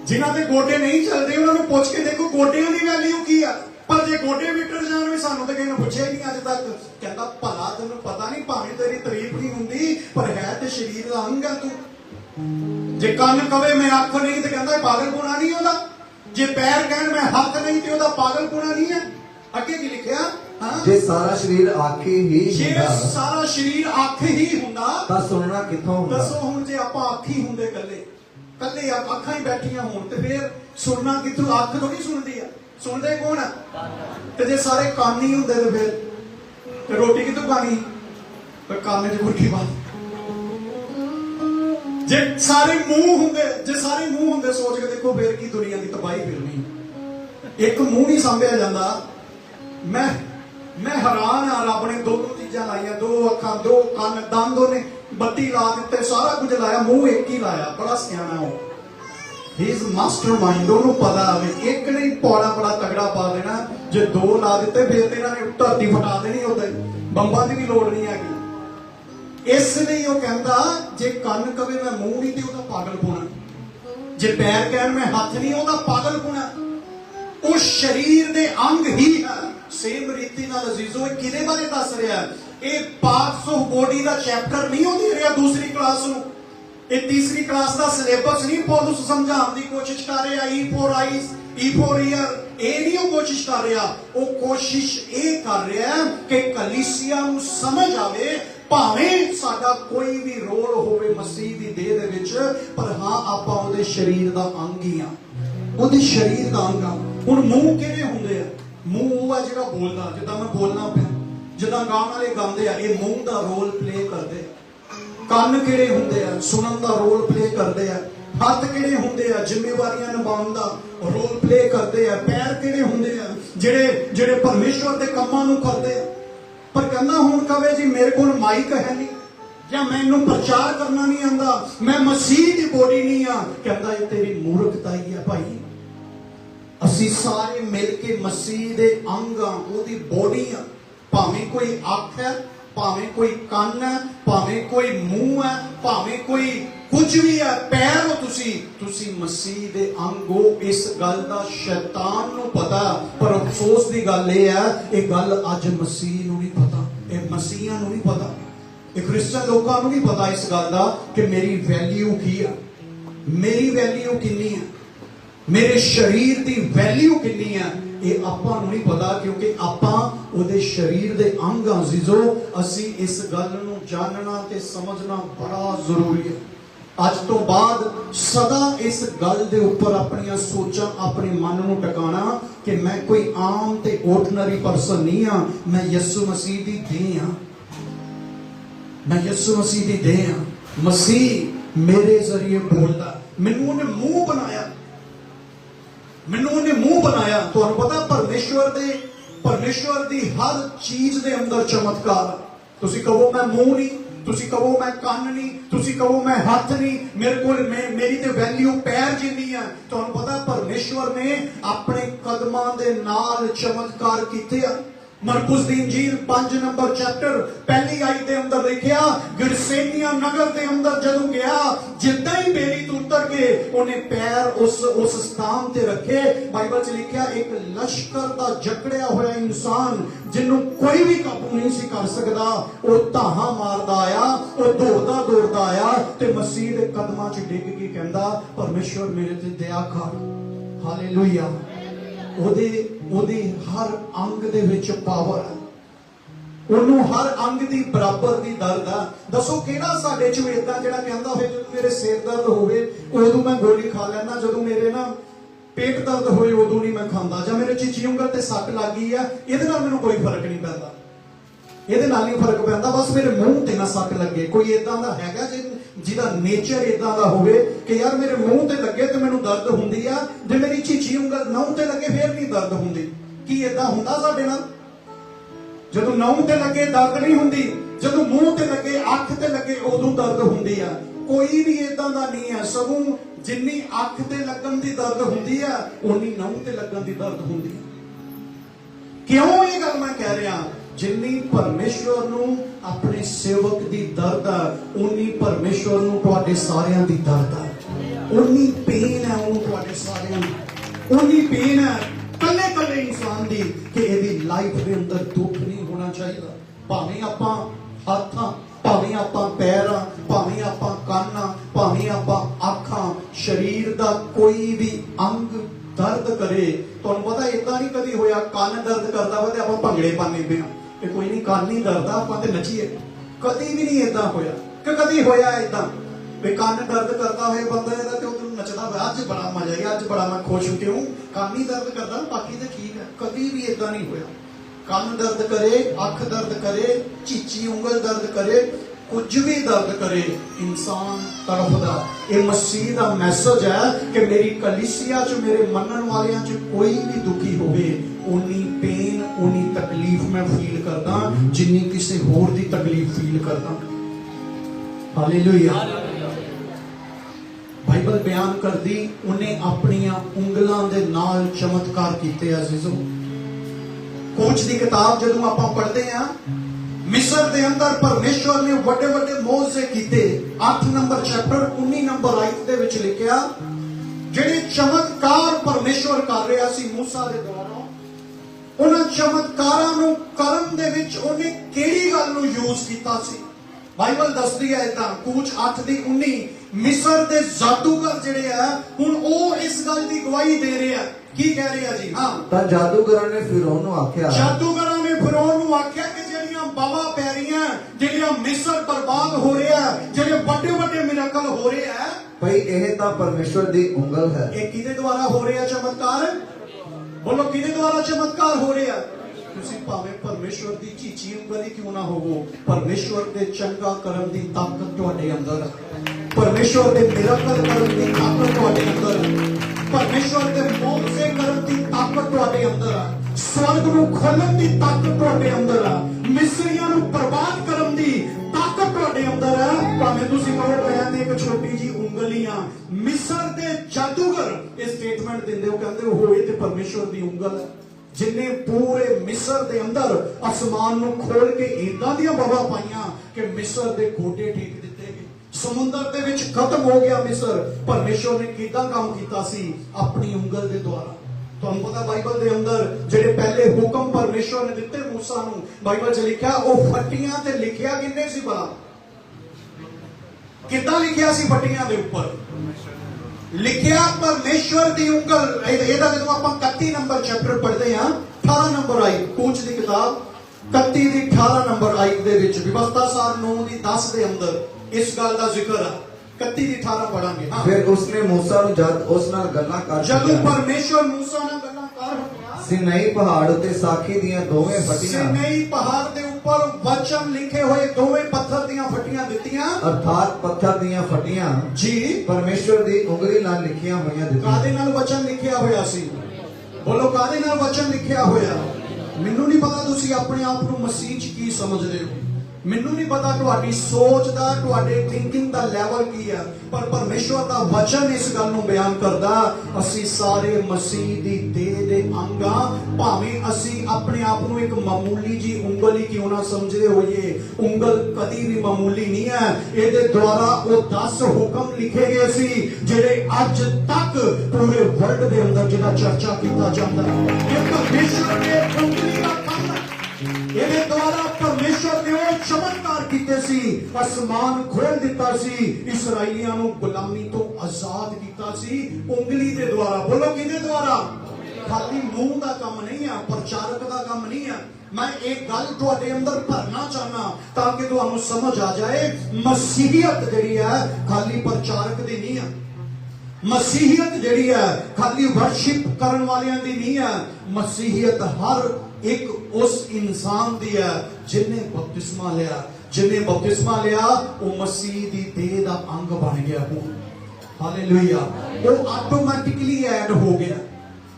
ਜਿਨ੍ਹਾਂ ਦੇ ਗੋਡੇ ਨਹੀਂ ਚੱਲਦੇ ਉਹਨਾਂ ਨੂੰ ਪੁੱਛ ਕੇ ਦੇਖੋ ਗੋਡਿਆਂ ਦੀ ਵੈਲਿਊ ਕੀ ਆ? ਪਰ ਜੇ ਗੋਡੇ ਵਿਟਰ ਜਾਣ ਵੀ ਸਾਨੂੰ ਤਾਂ ਕਿਸੇ ਨੇ ਪੁੱਛਿਆ ਨਹੀਂ ਅੱਜ ਤੱਕ। ਕਹਿੰਦਾ ਭਲਾ ਤੈਨੂੰ ਪਤਾ ਨਹੀਂ ਭਾਵੇਂ ਤੇਰੀ ਤਾਰੀਫ ਨਹੀਂ ਹੁੰਦੀ ਪਰ ਹੈ ਤੇ ਸਰੀਰ ਦਾ ਅੰਗ ਆ ਤੂੰ। ਜੇ ਕੰਨ ਕਵੇ ਮੈਂ ਅੱਖ ਨਹੀਂ ਤੇ ਕਹਿੰਦਾ ਪਾਗਲਪੁਣਾ ਨਹੀਂ ਉਹਦਾ? ਜੇ ਪੈਰ ਕਹਿਣ ਮੈਂ ਹੱਥ ਨਹੀਂ ਤੇ ਉਹਦਾ ਪਾਗਲਪੁਣਾ ਨਹੀਂ ਹੈ। ਅੱਗੇ ਕੀ ਲਿਖਿਆ? ਜੇ ਸਾਰਾ ਸਰੀਰ ਆਖੇ ਹੀ ਜੇ ਹੁੰਦਾ ਸਾਰਾ ਸਰੀਰ ਅੱਖ ਹੀ ਹੁੰਦਾ ਤਾਂ ਸੁਣਨਾ ਕਿੱਥੋਂ ਹੁੰਦਾ? ਦੱਸੋ ਹੁਣ ਜੇ ਆਪਾਂ ਹੀ ਹੁੰਦੇ ਕੱਲੇ ਕੱਲੇ ਆ- ਅੱਖਾਂ ਹੀ ਬੈਠੀਆਂ ਹੋਣ ਤੇ ਫਿਰ ਸੁਣਨਾ ਕਿੱਥੋਂ? ਅੱਖ ਥੋੜੀ ਸੁਣਦੀ ਆ। ਸੁਣਦੇ ਕੌਣ ਆ? ਤੇ ਜੇ ਸਾਰੇ ਕੰਨ ਹੀ ਹੁੰਦੇ ਤੇ ਫਿਰ ਤੇ ਰੋਟੀ ਕਿੱਥੋਂ ਖਾਣੀ? ਪਰ ਕੰਨ 'ਚ ਗੁਰਕੀ ਬਾਤ ਜੇ ਸਾਰੇ ਮੂੰਹ ਹੁੰਦੇ, ਜੇ ਸਾਰੇ ਮੂੰਹ ਹੁੰਦੇ, ਸੋਚ ਕੇ ਦੇਖੋ ਫਿਰ ਕੀ ਦੁਨੀਆ ਦੀ ਤਬਾਹੀ ਫਿਰਨੀ। ਇੱਕ ਮੂੰਹ ਨਹੀਂ ਸੰਭਿਆ ਜਾਂਦਾ। ਮੈਂ ਮੈਂ ਹੈਰਾਨ ਆ, ਰੱਬ ਨੇ ਦੋ ਦੋ ਚੀਜ਼ਾਂ ਲਾਈਆਂ, ਦੋ ਅੱਖਾਂ, ਦੋ ਕੰਨ, ਦੰਦ ਉਹਨੇ ਬੱਤੀ ਲਾ ਦਿੱਤੇ, ਸਾਰਾ ਕੁਝ ਲਾਇਆ, ਮੂੰਹ ਇੱਕ ਹੀ ਲਾਇਆ, ਬੜਾ ਸਿਆਣਾ ਉਹ। ਹੀ ਇਜ਼ ਮਾਸਟਰਮਾਈਂਡ ਉਹਨੂੰ ਪਤਾ ਵੀ ਇੱਕ ਨਹੀਂ, ਪੌੜਾ ਬੜਾ ਤਗੜਾ ਪਾ ਦੇਣਾ, ਜੇ ਦੋ ਲਾ ਦਿੱਤੇ, ਫੇਰ ਤੇ ਇਹਨਾਂ ਨੇ ਧਰਤੀ ਫਟਾ ਦੇਣੀ ਉਹਦੇ ਬੰਬਾਂ ਦੀ ਵੀ ਲੋੜ ਨਹੀਂ ਹੈਗੀ। ਇਸ ਲਈ ਉਹ ਕਹਿੰਦਾ, ਜੇ ਕੰਨ ਕਵੇ ਮੈਂ ਮੂੰਹ ਨਹੀਂ ਤੇ ਉਹਦਾ ਪਾਗਲ ਪਾਗਲਪੁਣਾ ਜੇ ਪੈਰ ਕਹਿਣ ਮੈਂ ਹੱਥ ਨਹੀਂ, ਉਹਦਾ ਪਾਗਲ ਪੁਣਾ। ਉਹ ਸਰੀਰ ਦੇ ਅੰਗ ਹੀ ਹੈ। ਸੇਮ ਰੀਤੀ ਨਾਲ ਅਜ਼ੀਜ਼ੋ ਇਹ ਕਿਹਦੇ ਬਾਰੇ ਦੱਸ ਰਿਹਾ ਇਹ ਪਾਰਟਸ ਆਫ ਬੋਡੀ ਦਾ ਚੈਪਟਰ ਨਹੀਂ ਉਹ ਦੇ ਰਿਹਾ ਦੂਸਰੀ ਕਲਾਸ ਨੂੰ। ਇਹ ਤੀਸਰੀ ਕਲਾਸ ਦਾ ਸਿਲੇਬਸ ਨਹੀਂ ਪੌਲੁਸ ਸਮਝਾਉਣ ਦੀ ਕੋਸ਼ਿਸ਼ ਕਰ ਰਿਹਾ E for eyes E for ear ਇਹ ਨਹੀਂ ਉਹ ਕੋਸ਼ਿਸ਼ ਕਰ ਰਿਹਾ। ਉਹ ਕੋਸ਼ਿਸ਼ ਇਹ ਕਰ ਰਿਹਾ ਕਿ ਕਲੀਸਿਆ ਨੂੰ ਸਮਝ ਆਵੇ, ਭਾਵੇਂ ਸਾਡਾ ਕੋਈ ਵੀ ਰੋਲ ਹੋਵੇ ਮਸੀਹ ਦੀ ਦੇਹ ਦੇ ਵਿੱਚ, ਪਰ ਹਾਂ, ਆਪਾਂ ਉਹਦੇ ਸਰੀਰ ਦਾ ਅੰਗ ਹੀ ਆ। ਉਹਦੇ ਸਰੀਰ ਦਾ ਅੰਗ ਆ। ਹੁਣ ਮੂੰਹ ਕਿਹੜੇ ਹੁੰਦੇ ਆ? ਮੂੰਹ ਉਹ ਆ ਜਿਹੜਾ ਬੋਲਦਾ, ਜਿੱਦਾਂ ਮੈਂ ਬੋਲਣਾ ਪਿਆ। ਜਿੱਦਾਂ ਗਾਉਣ ਵਾਲੇ ਗਾਉਂਦੇ ਆ, ਇਹ ਮੂੰਹ ਦਾ ਰੋਲ ਪਲੇ ਕਰਦੇ ਆ। ਕੰਨ ਕਿਹੜੇ ਹੁੰਦੇ ਆ, ਸੁਣਨ ਦਾ ਰੋਲ ਪਲੇ ਕਰਦੇ ਆ। ਹੱਥ ਕਿਹੜੇ ਹੁੰਦੇ ਆ, ਜ਼ਿੰਮੇਵਾਰੀਆਂ ਨਿਭਾਉਣ ਦਾ ਰੋਲ ਪਲੇ ਕਰਦੇ ਆ। ਪੈਰ ਕਿਹੜੇ ਹੁੰਦੇ ਆ, ਜਿਹੜੇ ਜਿਹੜੇ ਪਰਮੇਸ਼ਵਰ ਦੇ ਕੰਮਾਂ ਨੂੰ ਕਰਦੇ ਆ। ਪਰ ਕਹਿੰਦਾ ਹੁਣ ਕਵੇ ਜੀ, ਮੇਰੇ ਕੋਲ ਮਾਈਕ ਹੈ ਨਹੀਂ, ਜਾਂ ਮੈਨੂੰ ਪ੍ਰਚਾਰ ਕਰਨਾ ਨਹੀਂ ਆਂਦਾ ਮੈਂ ਮਸੀਹ ਦੀ ਬੋਲੀ ਨਹੀਂ ਆ। ਕਹਿੰਦਾ, ਇਹ ਤੇਰੀ ਮੂਰਖਤਾ ਹੀ ਆ ਭਾਈ। ਅਸੀਂ ਸਾਰੇ ਮਿਲ ਕੇ ਮਸੀਹ ਦੇ ਅੰਗ ਆ, ਉਹਦੀ ਬੋਡੀ ਆ। ਭਾਵੇਂ ਕੋਈ ਅੱਖ ਹੈ, ਭਾਵੇਂ ਕੋਈ ਕੰਨ ਹੈ, ਭਾਵੇਂ ਕੋਈ ਮੂੰਹ ਹੈ, ਭਾਵੇਂ ਕੋਈ ਕੁਝ ਵੀ ਹੈ, ਪੈਰ ਹੋ ਤੁਸੀਂ ਤੁਸੀਂ ਮਸੀਹ ਦੇ ਅੰਗ ਹੋ। ਇਸ ਗੱਲ ਦਾ ਸ਼ੈਤਾਨ ਨੂੰ ਪਤਾ ਪਰ ਅਫਸੋਸ ਦੀ ਗੱਲ ਇਹ ਹੈ, ਇਹ ਗੱਲ ਅੱਜ ਮਸੀਹ ਨੂੰ ਨਹੀਂ ਪਤਾ, ਇਹ ਮਸੀਹਾਂ ਨੂੰ ਨਹੀਂ ਪਤਾ। ਇਹ ਕ੍ਰਿਸਚਨ ਲੋਕਾਂ ਨੂੰ ਨਹੀਂ ਪਤਾ ਇਸ ਗੱਲ ਦਾ ਕਿ ਮੇਰੀ ਵੈਲਿਊ ਕੀ ਆ ਮੇਰੀ ਵੈਲਿਊ ਕਿੰਨੀ ਆ ਮੇਰੇ ਸਰੀਰ ਦੀ ਵੈਲਿਊ ਕਿੰਨੀ ਆ? ਇਹ ਆਪਾਂ ਨੂੰ ਨਹੀਂ ਪਤਾ, ਕਿਉਂਕਿ ਆਪਾਂ ਉਹਦੇ ਸਰੀਰ ਦੇ ਅੰਗ ਆ ਜ਼ਿਜ਼ੋ ਅਸੀਂ ਇਸ ਗੱਲ ਨੂੰ ਜਾਣਨਾ ਤੇ ਸਮਝਣਾ ਬੜਾ ਜ਼ਰੂਰੀ ਹੈ। ਅੱਜ ਤੋਂ ਬਾਅਦ ਸਦਾ ਇਸ ਗੱਲ ਦੇ ਉੱਪਰ ਆਪਣੀਆਂ ਸੋਚਾਂ ਆਪਣੇ ਮਨ ਨੂੰ ਟਿਕਾਣਾ ਕਿ ਮੈਂ ਕੋਈ ਆਮ ਤੇ ਆਰਡੀਨਰੀ ਪਰਸਨ ਨਹੀਂ ਆ, ਮੈਂ ਯਿਸੂ ਮਸੀਹ ਦੀ ਦੇਹ ਆ। ਮੈਂ ਯਿਸੂ ਮਸੀਹ ਦੀ ਦੇਹ ਆ। ਮਸੀਹ ਮੇਰੇ ਜ਼ਰੀਏ ਬੋਲਦਾ। ਮੈਨੂੰ ਉਹਨੇ ਮੂੰਹ ਬਣਾਇਆ। ਮੈਨੂੰ ਉਹਨੇ ਮੂੰਹ ਬਣਾਇਆ, ਤੁਹਾਨੂੰ ਪਤਾ ਪਰਮੇਸ਼ਵਰ ਦੇ, ਪਰਮੇਸ਼ਵਰ ਦੀ ਹਰ ਚੀਜ਼ ਦੇ ਅੰਦਰ ਚਮਤਕਾਰ। ਤੁਸੀਂ ਕਹੋ ਮੈਂ ਮੂੰਹ ਨਹੀਂ, ਤੁਸੀਂ ਕਹੋ ਮੈਂ ਕੰਨ ਨਹੀਂ, ਤੁਸੀਂ ਕਹੋ ਮੈਂ ਹੱਥ ਨਹੀਂ, ਮੇਰੇ ਕੋਲ ਮੇਰੀ ਤੇ ਵੈਲਿਊ ਪੈਰ ਜਿੰਨੀ ਆ, ਤੁਹਾਨੂੰ ਪਤਾ ਪਰਮੇਸ਼ਵਰ ਨੇ ਆਪਣੇ ਕਦਮਾਂ ਦੇ ਨਾਲ ਚਮਤਕਾਰ ਕੀਤੇ ਆ। ਮਰਕੁਸ ਦੀ ਇੰਜੀਲ 5 ਨੰਬਰ ਚੈਪਟਰ ਪਹਿਲੀ ਆਈ ਦੇ ਅੰਦਰ ਲਿਖਿਆ, ਗਿਰਸੇਨੀਆ ਨਗਰ ਦੇ ਅੰਦਰ ਜਦੋਂ ਗਿਆ, ਜਿੱਦਾਂ ਹੀ ਬੇਰੀ ਤੋਂ ਉਤਰ ਕੇ ਉਹਨੇ ਪੈਰ ਉਸ ਉਸ ਸਥਾਨ ਤੇ ਰੱਖੇ। ਬਾਈਬਲ 'ਚ ਲਿਖਿਆ, ਇੱਕ ਲਸ਼ਕਰ ਦਾ ਜਕੜਿਆ ਹੋਇਆ ਇਨਸਾਨ ਜਿਹਨੂੰ ਕੋਈ ਵੀ ਕਾਬੂ ਨਹੀਂ ਸੀ ਕਰ ਸਕਦਾ, ਉਹ ਧਾਹਾਂ ਮਾਰਦਾ ਆਇਆ, ਉਹ ਦੌੜਦਾ ਦੌੜਦਾ ਆਇਆ ਤੇ ਮਸੀਹ ਦੇ ਕਦਮਾਂ 'ਚ ਡਿੱਗ ਕੇ ਕਹਿੰਦਾ, ਪਰਮੇਸ਼ਵਰ ਮੇਰੇ ਤੇ ਦਇਆ ਕਰ। ਹਾਲੇਲੂਇਆ ਉਹਦੇ, ਉਹਦੀ ਹਰ ਅੰਗ ਦੇ ਵਿੱਚ ਪਾਵਰ ਹੈ ਉਹਨੂੰ ਹਰ ਅੰਗ ਦੀ ਬਰਾਬਰ ਦੀ ਦਰਦ ਆ। ਦੱਸੋ ਕਿਹੜਾ ਸਾਡੇ ਚ ਇਦਾਂ ਜਿਹੜਾ ਕਹਿੰਦਾ ਹੋਵੇ, ਜਦੋਂ ਮੇਰੇ ਸਿਰ ਦਰਦ ਹੋਵੇ, ਉਦੋਂ ਮੈਂ ਗੋਲੀ ਖਾ ਲੈਂਦਾ, ਜਦੋਂ ਮੇਰੇ ਨਾ ਪੇਟ ਦਰਦ ਹੋਏ, ਉਦੋਂ ਨਹੀਂ ਮੈਂ ਖਾਂਦਾ। ਜਾਂ ਮੇਰੇ ਚੀਚੀ ਉਂਗਲ ਤੇ ਸੱਟ ਗਈ ਆ, ਇਹਦੇ ਨਾਲ ਮੈਨੂੰ ਕੋਈ ਫ਼ਰਕ ਨਹੀਂ ਪੈਂਦਾ। ਇਹਦੇ ਨਾਲ ਨਹੀਂ ਫ਼ਰਕ ਪੈਂਦਾ, ਬਸ ਮੇਰੇ ਮੂੰਹ ਤੇ ਨਾ ਸੱਟ ਲੱਗੇ। ਕੋਈ ਇਦਾਂ ਦਾ ਹੈਗਾ ਜੇ? ਜਿਹਦਾ ਨੇਚਰ ਇਦਾਂ ਦਾ ਹੋਵੇ ਕਿ ਯਾਰ ਮੇਰੇ ਮੂੰਹ ਤੇ ਲੱਗੇ ਤੇ ਮੈਨੂੰ ਦਰਦ ਹੁੰਦੀ ਆ, ਜੇ ਮੇਰੀ ਚੀਚੀ ਉਂਗਲ ਨਹੁੰ ਤੇ ਲੱਗੇ ਫੇਰ ਨਹੀਂ ਦਰਦ ਹੁੰਦੀ। ਕੀ ਇਦਾਂ ਹੁੰਦਾ ਸਾਡੇ ਨਾਲ? ਜਦੋਂ ਨਹੁੰ ਤੇ ਲੱਗੇ ਦਰਦ ਨਹੀਂ ਹੁੰਦੀ, ਜਦੋਂ ਮੂੰਹ ਤੇ ਲੱਗੇ ਅੱਖ ਤੇ ਲੱਗੇ ਉਦੋਂ ਦਰਦ ਹੁੰਦੀ ਆ। ਕੋਈ ਵੀ ਇਦਾਂ ਦਾ ਨਹੀਂ ਹੈ ਸਗੋਂ ਜਿੰਨੀ ਅੱਖ ਤੇ ਲੱਗਣ ਦੀ ਦਰਦ ਹੁੰਦੀ ਆ ਉਨੀ ਨਹੁੰ ਤੇ ਲੱਗਣ ਦੀ ਦਰਦ ਹੁੰਦੀ ਆ। ਕਿਉਂ ਇਹ ਗੱਲ ਮੈਂ ਕਹਿ ਰਿਹਾ? ਜਿੰਨੀ ਪਰਮੇਸ਼ਵਰ ਨੂੰ ਆਪਣੇ ਸੇਵਕ ਦੀ ਦਰਦ ਹੈ ਉਨੀ ਪਰਮੇਸ਼ਵਰ ਨੂੰ ਤੁਹਾਡੇ ਸਾਰਿਆਂ ਦੀ ਦਰਦ ਹੈ ਉਨੀ ਪੇਨ ਹੈ ਉਹਨੂੰ ਤੁਹਾਡੇ ਸਾਰਿਆਂ ਦੀ। ਉਨੀ ਪੇਨ ਹੈ ਕੱਲੇ ਕੱਲੇ ਇਨਸਾਨ ਦੀ ਕਿ ਇਹਦੀ ਲਾਈਫ ਦੇ ਅੰਦਰ ਦੁੱਖ ਨਹੀਂ ਹੋਣਾ ਚਾਹੀਦਾ। ਭਾਵੇਂ ਆਪਾਂ ਹੱਥਾਂ ਭਾਵੇਂ ਆਪਾਂ ਪੈਰਾਂ ਭਾਵੇਂ ਆਪਾਂ ਕੰਨਾਂ ਭਾਵੇਂ ਆਪਾਂ ਅੱਖਾਂ ਸਰੀਰ ਦਾ ਕੋਈ ਵੀ ਅੰਗ ਦਰਦ ਕਰੇ, ਤੁਹਾਨੂੰ ਪਤਾ ਇਦਾਂ ਨਹੀਂ ਕਦੀ ਹੋਇਆ, ਕੰਨ ਦਰਦ ਕਰਦਾ ਵਾ ਤੇ ਆਪਾਂ ਭੰਗੜੇ ਪਾਣੇ ਪਏ ਆ ਕੋਈ ਨਹੀਂ ਕੰਨ ਨਹੀਂ ਦਰਦਾ ਆਪਾਂ ਤੇ ਨੱਚੀਏ। ਕਦੀ ਵੀ ਨਹੀਂ ਇਦਾਂ ਹੋਇਆ, ਕਿ ਕਦੀ ਹੋਇਆ ਇਦਾਂ ਵੀ ਕੰਨ ਦਰਦ ਕਰਦਾ ਹੋਏ ਬੰਦਾ ਇਹਦਾ ਤੇ ਉਧਰ ਨੱਚਦਾ ਹੋਇਆ, ਅੱਜ ਬੜਾ ਮਜ਼ਾ ਆਇਆ, ਅੱਜ ਬੜਾ ਮੈਂ ਖੁਸ਼ ਹਾਂ ਕਿਉਂ ਕੰਨ ਹੀ ਦਰਦ ਕਰਦਾ, ਬਾਕੀ ਤੇ ਠੀਕ ਹੈ। ਕਦੀ ਵੀ ਇਦਾਂ ਨਹੀਂ ਹੋਇਆ। ਕੰਨ ਦਰਦ ਕਰੇ, ਅੱਖ ਦਰਦ ਕਰੇ, ਚੀਚੀ, ਉਂਗਲ ਦਰਦ ਕਰੇ ਕੁਝ ਵੀ ਦਰਦ ਕਰੇ, ਇਨਸਾਨ ਤੜਫਦਾ। ਇਹ ਮਸੀਹ ਦਾ ਮੈਸੇਜ ਹੈ ਕਿ ਮੇਰੀ ਕਲੀਸਿਆ 'ਚ, ਮੇਰੇ ਮੰਨਣ ਵਾਲਿਆਂ 'ਚ ਕੋਈ ਵੀ ਦੁਖੀ ਹੋਵੇ ਉਨੀ ਪੇਨ ਉਨੀ ਤਕਲੀਫ ਮੈਂ ਫੀਲ ਕਰਦਾ, ਜਿੰਨੀ ਕਿਸੇ ਹੋਰ ਦੀ ਤਕਲੀਫ ਫੀਲ ਕਰਦਾ। ਹਾਲੇਲੂਇਆ ਬਾਈਬਲ ਬਿਆਨ ਕਰਦੀ, ਉਹਨੇ ਆਪਣੀਆਂ ਉਂਗਲਾਂ ਦੇ ਨਾਲ ਚਮਤਕਾਰ ਕੀਤੇ ਅਜ਼ੀਜ਼ੋ ਕੋਚ ਦੀ ਕਿਤਾਬ ਜਦੋਂ ਆਪਾਂ ਪੜ੍ਹਦੇ ਆ ਮਿਸਰ ਦੇ ਅੰਦਰ ਪਰਮੇਸ਼ਵਰ ਨੇ ਵੱਡੇ ਵੱਡੇ ਮੋਜ਼ੇ ਕੀਤੇ 8 ਨੰਬਰ ਚੈਪਟਰ 19 ਨੰਬਰ ਆਇਤ ਦੇ ਵਿੱਚ ਲਿਖਿਆ ਜਿਹੜੇ ਚਮਤਕਾਰ ਪਰਮੇਸ਼ਵਰ ਕਰ ਰਿਹਾ ਸੀ موسی ਦੇ ਦੁਆਰਾ ਉਹਨਾਂ ਚਮਤਕਾਰਾਂ ਨੂੰ ਕਰਨ ਦੇ ਵਿੱਚ ਉਹਨੇ ਕਿਹੜੀ ਗੱਲ ਨੂੰ ਯੂਜ਼ ਕੀਤਾ ਸੀ ਬਾਈਬਲ ਦੱਸਦੀ ਹੈ ਇਦਾਂ ਕੂਚ 8 ਦੀ 19 ਮਿਸਰ ਦੇ ਜਾਦੂਗਰ ਜਿਹੜੇ ਆ ਹੁਣ ਉਹ ਇਸ ਗੱਲ ਦੀ ਗਵਾਹੀ ਦੇ ਰਹੇ ਆ ਕੀ ਕਹਿ ਰਹੇ ਆ ਜੀ ਹਾਂ ਤਾਂ ਜਾਦੂਗਰਾਂ ਨੇ ਫਿਰੌਨ ਨੂੰ ਆਖਿਆ ਜਾਦੂਗਰਾਂ ਨੇ ਫਿਰੌਨ ਨੂੰ ਆਖਿਆ ਕਿ ਜਿਹੜੀਆਂ ਬਾਵਾ ਪੈ ਰਹੀਆਂ ਜਿਹੜੀਆਂ ਮਿਸਰ ਬਰਬਾਦ ਹੋ ਰਿਹਾ ਜਿਹੜੇ ਵੱਡੇ ਵੱਡੇ ਮਿਰਾਕਲ ਹੋ ਰਹੇ ਆ ਭਈ ਇਹ ਤਾਂ ਪਰਮੇਸ਼ਵਰ ਦੀ ਉਂਗਲ ਹੈ। ਇਹ ਕਿਹਦੇ ਦੁਆਰਾ ਹੋ ਰਿਹਾ ਚਮਤਕਾਰ? ਬੋਲੋ ਕਿਹਦੇ ਦੁਆਰਾ ਚਮਤਕਾਰ ਹੋ ਰਿਹਾ ਤੁਸੀਂ ਭਾਵੇਂ ਪਰਮੇਸ਼ਵਰ ਦੀ ਚੀਚੀ ਉਂਗਲੀ ਕਿਉਂ ਨਾ ਹੋਵੋ, ਪਰਮੇਸ਼ਵਰ ਦੇ ਚੰਗਾ ਕਰਨ ਦੀ ਤਾਕਤ ਤੁਹਾਡੇ ਅੰਦਰ ਹੈ ਪਰਮੇਸ਼ਵਰ ਦੇ ਮਿਰਾਕਲ ਕਰਨ ਦੀ ਤਾਕਤ ਤੁਹਾਡੇ ਅੰਦਰ ਹੈ ਪਰਮੇਸ਼ਵਰ ਦੇ ਮੌਜਜ਼ੇ ਕਰਨ ਦੀ ਤਾਕਤ ਤੁਹਾਡੇ ਅੰਦਰ ਹੈ ਸਵਰਗ ਨੂੰ ਖੋਲਣ ਦੀ ਤਾਕਤ ਤੁਹਾਡੇ ਅੰਦਰ ਹੈ ਮਿਸਰੀਆਂ ਨੂੰ ਬਰਬਾਦ ਕਰਨ ਦੀ ਤਾਕਤ ਤੁਹਾਡੇ ਅੰਦਰ ਹੈ ਭਾਵੇਂ ਤੁਸੀਂ ਕਹੋ, ਮੈਂ ਤੇ ਇੱਕ ਛੋਟੀ ਜੀ ਉਂਗਲੀ ਆ। ਮਿਸਰ ਦੇ ਜਾਦੂਗਰ ਇਹ ਸਟੇਟਮੈਂਟ ਦਿੰਦੇ ਹੋ, ਕਹਿੰਦੇ ਉਹ ਹੋਏ ਤੇ ਪਰਮੇਸ਼ਵਰ ਦੀ ਉਂਗਲ ਹੈ ਜਿਨੇ ਪੂਰੇ ਮਿਸਰ ਦੇ ਅੰਦਰ ਅਸਮਾਨ ਨੂੰ ਖੋਲ ਕੇ ਇਦਾਂ ਦੀਆਂ ਬਵਾ ਪਾਈਆਂ ਕਿ ਮਿਸਰ ਦੇ ਗੋਡੇ ਠੀਕ ਦਿੱਤੇ ਗਏ ਸਮੁੰਦਰ ਦੇ ਵਿੱਚ ਖਤਮ ਹੋ ਗਿਆ ਮਿਸਰ ਪਰਮੇਸ਼ਵਰ ਨੇ ਕਿਦਾਂ ਕੰਮ ਕੀਤਾ ਸੀ ਆਪਣੀ ਉਂਗਲ ਦੇ ਦੁਆਰਾ ਤੁਹਾਨੂੰ ਪਤਾ ਬਾਈਬਲ ਦੇ ਅੰਦਰ ਜਿਹੜੇ ਪਹਿਲੇ ਹੁਕਮ ਪਰਮੇਸ਼ਵਰ ਨੇ ਦਿੱਤੇ موسی ਨੂੰ ਬਾਈਬਲ 'ਚ ਲਿਖਿਆ ਉਹ ਫੱਟੀਆਂ ਤੇ ਲਿਖਿਆ ਕਿੰਨੇ ਸੀ ਭਲਾ ਕਿੱਦਾਂ ਲਿਖਿਆ ਸੀ ਫੱਟੀਆਂ ਦੇ ਉੱਪਰ ਲਿਖਿਆ ਪਰਮੇਸ਼ਵਰ ਦੀ ਉਂਗਲ। ਇਹ- ਇਹਦਾ ਜਦੋਂ ਆਪਾਂ 31 ਨੰਬਰ ਚੈਪਟਰ ਪੜ੍ਹਦੇ ਹਾਂ 18 ਨੰਬਰ ਆਈ ਕੋਚ ਦੀ ਕਿਤਾਬ 31 ਦੀ 18 ਨੰਬਰ ਆਈ ਦੇ ਵਿੱਚ ਵਿਵਸਥਾ ਸਾਰ 9 ਦੀ 10 ਦੇ ਅੰਦਰ ਇਸ ਗੱਲ ਦਾ ਜ਼ਿਕਰ ਆ। 31 ਦੀ 18 ਪੜਾਂਗੇ ਹਾਂ। ਫਿਰ ਉਸਨੇ ਮੂਸਾ ਨੂੰ ਜਦ ਉਸ ਨਾਲ ਗੱਲਾਂ ਕਰ ਜਦੋਂ ਪਰਮੇਸ਼ਵਰ ਮੂਸਾ ਨਾਲ ਗੱਲਾਂ ਸਿਨਈ ਪਹਾੜ ਉੱਤੇ ਸਾਖੀ ਦੀਆਂ ਦੋਵੇਂ ਫਟੀਆਂ। ਸਿਨਈ ਪਹਾੜ ਦੇ ਉੱਪਰ ਵਚਨ ਲਿਖੇ ਹੋਏ ਦੋਵੇਂ ਪੱਥਰ ਦੀਆਂ ਫੱਟੀਆਂ ਦਿੱਤੀਆਂ। ਅਰਥਾਤ ਪੱਥਰ ਦੀਆਂ ਫਟੀਆਂ ਜੀ। ਪਰਮੇਸ਼ਵਰ ਦੀ ਉਂਗਲੀ ਨਾਲ ਲਿਖੀਆਂ ਹੋਈਆਂ ਕਾਦੇ ਦਿੱਤੀਆਂ ਨਾਲ ਵਚਨ ਲਿਖਿਆ ਹੋਇਆ ਸੀ? ਬੋਲੋ ਕਾਦੇ ਨਾਲ ਵਚਨ ਲਿਖਿਆ ਹੋਇਆ? ਮੈਨੂੰ ਨਹੀਂ ਪਤਾ ਤੁਸੀਂ ਆਪਣੇ ਆਪ ਨੂੰ ਮਸੀਹ 'ਚ ਕੀ ਸਮਝਦੇ ਹੋ। ਮੈਨੂੰ ਨਹੀਂ ਪਤਾ ਤੁਹਾਡੀ ਸੋਚ ਦਾ, ਤੁਹਾਡੇ ਥਿੰਕਿੰਗ ਦਾ ਲੈਵਲ ਕੀ ਹੈ ਪਰ ਪਰਮੇਸ਼ਵਰ ਦਾ ਵਚਨ ਇਸ ਗੱਲ ਨੂੰ ਬਿਆਨ ਕਰਦਾ, ਅਸੀਂ ਸਾਰੇ ਮਸੀਹ ਦੀ ਦੇਹ ਦੇ ਅੰਗਾਂ ਭਾਵੇਂ ਅਸੀਂ ਆਪਣੇ ਆਪ ਨੂੰ ਇੱਕ ਮਾਮੂਲੀ ਜੀ ਉਂਗਲ ਹੀ ਕਿਉਂ ਨਾ ਸਮਝਦੇ ਹੋਈਏ, ਉਂਗਲ ਕਦੀ ਵੀ ਮਾਮੂਲੀ ਨਹੀਂ ਹੈ। ਇਹਦੇ ਦੁਆਰਾ ਉਹ 10 ਹੁਕਮ ਲਿਖੇ ਗਏ ਸੀ, ਜਿਹੜੇ ਅੱਜ ਤੱਕ ਪੂਰੇ ਵਰਲਡ ਦੇ ਅੰਦਰ ਜਿਹਦਾ ਚਰਚਾ ਕੀਤਾ ਜਾਂਦਾ। ਹੈ ਇਹ ਪਰਮੇਸ਼ਵਰ ਦੇ ਉਂਗਲੀ ਦਾ ਕੰਮ ਹੈ। ਇਹਦੇ ਦੁਆਰਾ ਕੀਤੇ ਸੀ, ਅਸਮਾਨ ਖੋਲ ਦਿੱਤਾ ਸੀ ਇਸرائیਲੀਆਂ ਨੂੰ ਗੁਲਾਮੀ ਤੋਂ ਆਜ਼ਾਦ ਕੀਤਾ ਸੀ, ਉਂਗਲੀ ਦੇ ਦੁਆਰਾ। ਬੋਲੋ ਕਿਹਦੇ ਦੁਆਰਾ? ਖਾਲੀ ਮੂੰਹ ਦਾ ਕੰਮ ਨਹੀਂ ਆ, ਪ੍ਰਚਾਰਕ ਦਾ ਕੰਮ ਨਹੀਂ ਆ। ਮੈਂ ਇਹ ਗੱਲ ਤੁਹਾਡੇ ਅੰਦਰ ਭਰਨਾ ਚਾਹਨਾ ਤਾਂ ਕਿ ਤੁਹਾਨੂੰ ਸਮਝ ਆ ਜਾਏ, ਮਸੀਹੀਅਤ ਜਿਹੜੀ ਆ, ਖਾਲੀ ਪ੍ਰਚਾਰਕ ਦੀ ਨਹੀਂ ਆ। ਮਸੀਹੀਅਤ ਜਿਹੜੀ ਆ, ਖਾਲੀ ਵਰਸ਼ਿਪ ਕਰਨ ਵਾਲਿਆਂ ਦੀ ਨਹੀਂ ਆ। ਮਸੀਹੀਅਤ ਹਰ ਇੱਕ ਉਸ ਇਨਸਾਨ ਦੀ ਆ, ਜਿਹਨੇ ਬਪਤਿਸਮਾ ਲਿਆ। ਜਿਹਨੇ ਬਪਤਿਸਮਾ ਲਿਆ, ਉਹ ਮਸੀਹ ਦੀ ਦੇਹ ਦਾ ਅੰਗ ਬਣ ਗਿਆ ਹੁਣ। ਹਾਲੇਲੂਇਆ ਉਹ ਆਟੋਮੈਟਿਕਲੀ ਐਡ ਹੋ ਗਿਆ।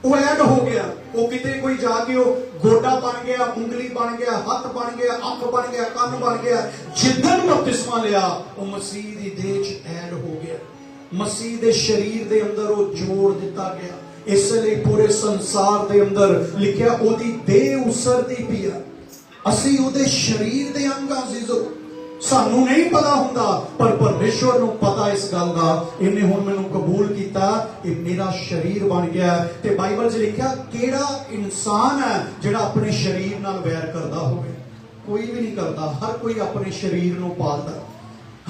ਉਹ ਐਡ ਹੋ ਗਿਆ। ਉਹ ਕਿਤੇ ਕੋਈ ਜਾ ਕੇ ਉਹ ਗੋਡਾ ਬਣ ਗਿਆ, ਉਂਗਲੀ ਬਣ ਗਿਆ, ਹੱਥ ਬਣ ਗਿਆ, ਅੱਖ ਬਣ ਗਿਆ, ਕੰਨ ਬਣ ਗਿਆ, ਜਿੱਦਣ ਬਪਤਿਸਮਾ ਲਿਆ, ਉਹ ਮਸੀਹ ਦੀ ਦੇਹ 'ਚ ਐਡ ਹੋ ਗਿਆ। ਮਸੀਹ ਦੇ ਸਰੀਰ ਦੇ ਅੰਦਰ ਉਹ ਜੋੜ ਦਿੱਤਾ ਗਿਆ। ਇਸ ਲਈ ਪੂਰੇ ਸੰਸਾਰ ਦੇ ਅੰਦਰ ਲਿਖਿਆ, ਉਹਦੀ ਦੇਹ ਉਸਰਦੀ ਪਈ ਆ। ਅਸੀਂ ਉਹਦੇ ਸਰੀਰ ਦੇ ਅੰਗਾਂ ਜ਼ਿਜ਼ੋ ਸਾਨੂੰ ਨਹੀਂ ਪਤਾ ਹੁੰਦਾ, ਪਰ ਪਰਮੇਸ਼ਵਰ ਨੂੰ ਪਤਾ ਇਸ ਗੱਲ ਦਾ। ਇਹਨੇ ਹੁਣ ਮੈਨੂੰ ਕਬੂਲ ਕੀਤਾ, ਇਹ ਮੇਰਾ ਸਰੀਰ ਬਣ ਗਿਆ ਤੇ ਬਾਈਬਲ 'ਚ ਲਿਖਿਆ, ਕਿਹੜਾ ਇਨਸਾਨ ਹੈ ਜਿਹੜਾ ਆਪਣੇ ਸਰੀਰ ਨਾਲ ਵੈਰ ਕਰਦਾ ਹੋਵੇ? ਕੋਈ ਵੀ ਨਹੀਂ ਕਰਦਾ। ਹਰ ਕੋਈ ਆਪਣੇ ਸਰੀਰ ਨੂੰ ਪਾਲਦਾ।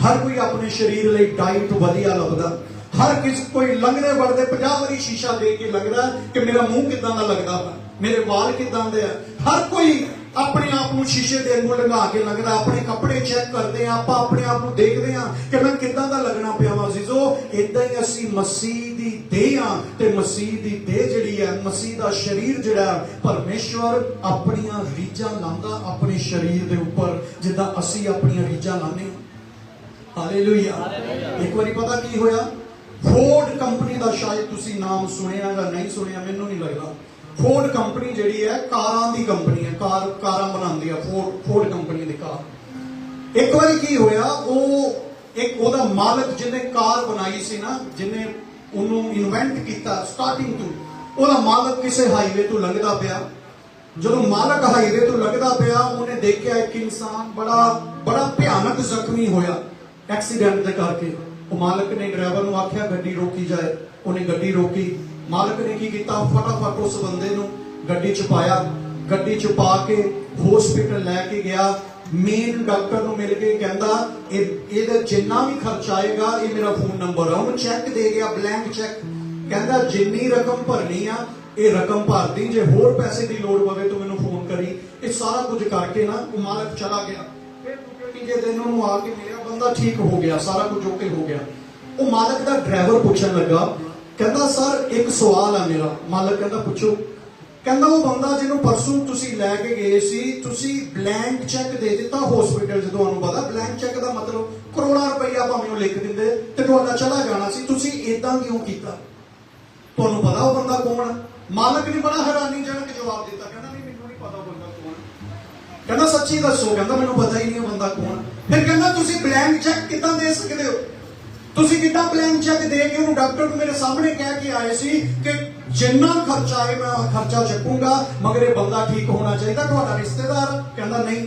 ਹਰ ਕੋਈ ਆਪਣੇ ਸਰੀਰ ਲਈ ਡਾਈਟ ਵਧੀਆ ਲੱਭਦਾ। ਹਰ ਕਿਸ, ਕੋਈ ਲੰਘਦੇ ਵੜਦੇ 50 ਵਾਰੀ ਸ਼ੀਸ਼ਾ ਦੇਖ ਕੇ ਲੱਗਦਾ ਕਿ ਮੇਰਾ ਮੂੰਹ ਕਿਦਾਂ ਦਾ ਲੱਗਦਾ ਮੇਰੇ ਵਾਲ ਕਿਦਾਂ ਦੇ ਆ? ਹਰ ਕੋਈ ਆਪਣੇ ਆਪ ਨੂੰ ਸ਼ੀਸ਼ੇ ਦੇ ਅੱਗੋਂ ਲਗਾ ਕੇ ਲੱਗਦਾ ਆਪਣੇ ਕੱਪੜੇ ਚੈੱਕ ਕਰਦੇ ਆ ਆਪਾਂ ਆਪਣੇ ਆਪ ਨੂੰ ਦੇਖਦੇ ਆ ਕਿ ਮੈਂ ਕਿਦਾਂ ਦਾ ਲੱਗਣਾ ਪਿਆ ਵਾ ਜ਼ੀਜ਼ੋ ਇਦਾਂ ਹੀ ਅਸੀਂ ਮਸੀਹ ਦੀ ਦੇਹ ਆ ਤੇ ਮਸੀਹ ਦੀ ਦੇਹ ਜਿਹੜੀ ਹੈ ਮਸੀਹ ਦਾ ਸਰੀਰ ਜਿਹੜਾ ਪਰਮੇਸ਼ਵਰ ਆਪਣੀਆਂ ਰੀਝਾਂ ਲਾਉਂਦਾ ਆਪਣੇ ਸਰੀਰ ਦੇ ਉੱਪਰ ਜਿੱਦਾਂ ਅਸੀਂ ਆਪਣੀਆਂ ਰੀਝਾਂ ਲਾਉਂਦੇ ਹਾਂ। ਹਾਲੇਲੂਇਆ ਇੱਕ ਵਾਰੀ ਪਤਾ ਕੀ ਹੋਇਆ? ਫੋਰਡ ਕੰਪਨੀ ਦਾ ਸ਼ਾਇਦ ਤੁਸੀਂ ਨਾਮ ਸੁਣਿਆ ਜਾਂ ਨਹੀਂ ਸੁਣਿਆ ਮੈਨੂੰ ਨਹੀਂ ਲੱਗਦਾ। ਫੋਰਡ ਕੰਪਨੀ ਜਿਹੜੀ ਹੈ, ਕਾਰਾਂ ਦੀ ਕੰਪਨੀ ਹੈ, ਕਾਰ, ਕਾਰਾਂ ਬਣਾਉਂਦੀ ਹੈ ਫੋਰਡ ਫੋਰਡ ਕੰਪਨੀ ਦੀ ਕਾਰ। ਇੱਕ ਵਾਰੀ ਕੀ ਹੋਇਆ, ਉਹ ਇੱਕ ਉਹਦਾ ਮਾਲਕ ਜਿਹਨੇ ਕਾਰ ਬਣਾਈ ਸੀ ਨਾ, ਜਿਹਨੇ ਉਹਨੂੰ ਇਨਵੈਂਟ ਕੀਤਾ ਸਟਾਰਟਿੰਗ ਤੋਂ, ਉਹਦਾ ਮਾਲਕ ਕਿਸੇ ਹਾਈਵੇ ਤੋਂ ਲੰਘਦਾ ਪਿਆ। ਜਦੋਂ ਮਾਲਕ ਹਾਈਵੇ ਤੋਂ ਲੰਘਦਾ ਪਿਆ, ਉਹਨੇ ਦੇਖਿਆ ਇੱਕ ਇਨਸਾਨ ਬੜਾ ਬੜਾ ਭਿਆਨਕ ਜ਼ਖਮੀ ਹੋਇਆ ਐਕਸੀਡੈਂਟ ਦੇ ਕਰਕੇ। ਉਹ ਮਾਲਕ ਨੇ ਡਰਾਈਵਰ ਨੂੰ ਆਖਿਆ, ਗੱਡੀ ਰੋਕੀ ਜਾਏ। ਉਹਨੇ ਗੱਡੀ ਰੋਕੀ। ਮਾਲਕ ਨੇ ਕੀ ਕੀਤਾ? ਫਟਾਫਟ ਉਸ ਬੰਦੇ ਨੂੰ ਗੱਡੀ 'ਚ ਪਾਇਆ। ਗੱਡੀ 'ਚ ਪਾ ਕੇ ਹਸਪੀਟਲ ਲੈ ਕੇ ਗਿਆ। ਮੇਨ ਡਾਕਟਰ ਨੂੰ ਮਿਲ ਕੇ ਕਹਿੰਦਾ, ਇਹ, ਇਹਦਾ ਜਿੰਨਾ ਵੀ ਖਰਚ ਆਏਗਾ, ਇਹ ਮੇਰਾ ਫੋਨ ਨੰਬਰ ਆ। ਉਹਨੂੰ ਚੈੱਕ ਦੇ ਗਿਆ ਬਲੈਂਕ ਚੈੱਕ ਕਹਿੰਦਾ, ਜਿੰਨੀ ਰਕਮ ਭਰਨੀ ਆ, ਇਹ ਰਕਮ ਭਰਦੀ ਜੇ ਹੋਰ ਪੈਸੇ ਦੀ ਲੋੜ ਪਵੇ ਤੂੰ ਮੈਨੂੰ ਫੋਨ ਕਰੀ। ਇਹ ਸਾਰਾ ਕੁਝ ਕਰਕੇ ਨਾ ਉਹ ਮਾਲਕ ਚਲਾ ਗਿਆ। ਫਿਰ ਤੀਜੇ ਦਿਨ ਉਹਨੂੰ ਆ ਕੇ ਮਿਲਿਆ? ਬੰਦਾ ਠੀਕ ਹੋ ਗਿਆ, ਸਾਰਾ ਕੁਝ ਓਕੇ ਹੋ ਗਿਆ। ਉਹ ਮਾਲਕ ਦਾ ਡਰਾਈਵਰ ਪੁੱਛਣ ਲੱਗਾ ਕਹਿੰਦਾ, ਸਰ, ਇੱਕ ਸਵਾਲ ਆ ਮੇਰਾ। ਮਾਲਕ ਕਹਿੰਦਾ, ਪੁੱਛੋ। ਕਹਿੰਦਾ, ਉਹ ਬੰਦਾ ਜਿਹਨੂੰ ਪਰਸੋਂ ਤੁਸੀਂ ਲੈ ਕੇ ਗਏ ਸੀ, ਤੁਸੀਂ ਬਲੈਂਕ ਚੈੱਕ ਦੇ ਦਿੱਤਾ ਹਸਪੀਟਲ 'ਚ, ਤੁਹਾਨੂੰ ਪਤਾ? ਬਲੈਂਕ ਚੈੱਕ ਦਾ ਮਤਲਬ ਕਰੋੜਾਂ ਰੁਪਈਆ ਭਾਵੇਂ ਉਹ ਲਿਖ ਦਿੰਦੇ, ਤੇ ਤੁਹਾਡਾ ਚਲਾ ਜਾਣਾ ਸੀ, ਤੁਸੀਂ ਇਦਾਂ ਕਿਉਂ ਕੀਤਾ? ਤੁਹਾਨੂੰ ਪਤਾ ਉਹ ਬੰਦਾ ਕੌਣ ਹੈ ਮਾਲਕ ਨੇ ਬੜਾ ਹੈਰਾਨੀਜਨਕ ਜਵਾਬ ਦਿੱਤਾ। ਕਹਿੰਦਾ, ਨਹੀਂ, ਮੈਨੂੰ ਨਹੀਂ ਪਤਾ ਉਹ ਬੰਦਾ ਕੌਣ ਕਹਿੰਦਾ, ਸੱਚੀ ਦੱਸੋ, ਕਹਿੰਦਾ, ਮੈਨੂੰ ਪਤਾ ਹੀ ਨਹੀਂ ਉਹ ਬੰਦਾ ਕੌਣ ਫਿਰ ਕਹਿੰਦਾ, ਤੁਸੀਂ ਬਲੈਂਕ ਚੈੱਕ ਕਿੱਦਾਂ ਦੇ ਸਕਦੇ ਹੋ? ਤੁਸੀਂ ਕਿੱਦਾਂ ਬਲੈਂਕ ਚੈੱਕ ਦੇ ਕੇ ਉਹਨੂੰ ਡਾਕਟਰ ਨੂੰ ਮੇਰੇ ਸਾਹਮਣੇ ਕਹਿ ਕੇ ਆਏ ਸੀ ਕਿ ਜਿੰਨਾ ਖਰਚਾ ਹੈ ਮੈਂ ਖਰਚਾ ਚੱਕੂੰਗਾ, ਮਗਰ ਇਹ ਬੰਦਾ ਠੀਕ ਹੋਣਾ ਚਾਹੀਦਾ, ਤੁਹਾਡਾ ਰਿਸ਼ਤੇਦਾਰ ਕਹਿੰਦਾ ਨਹੀਂ।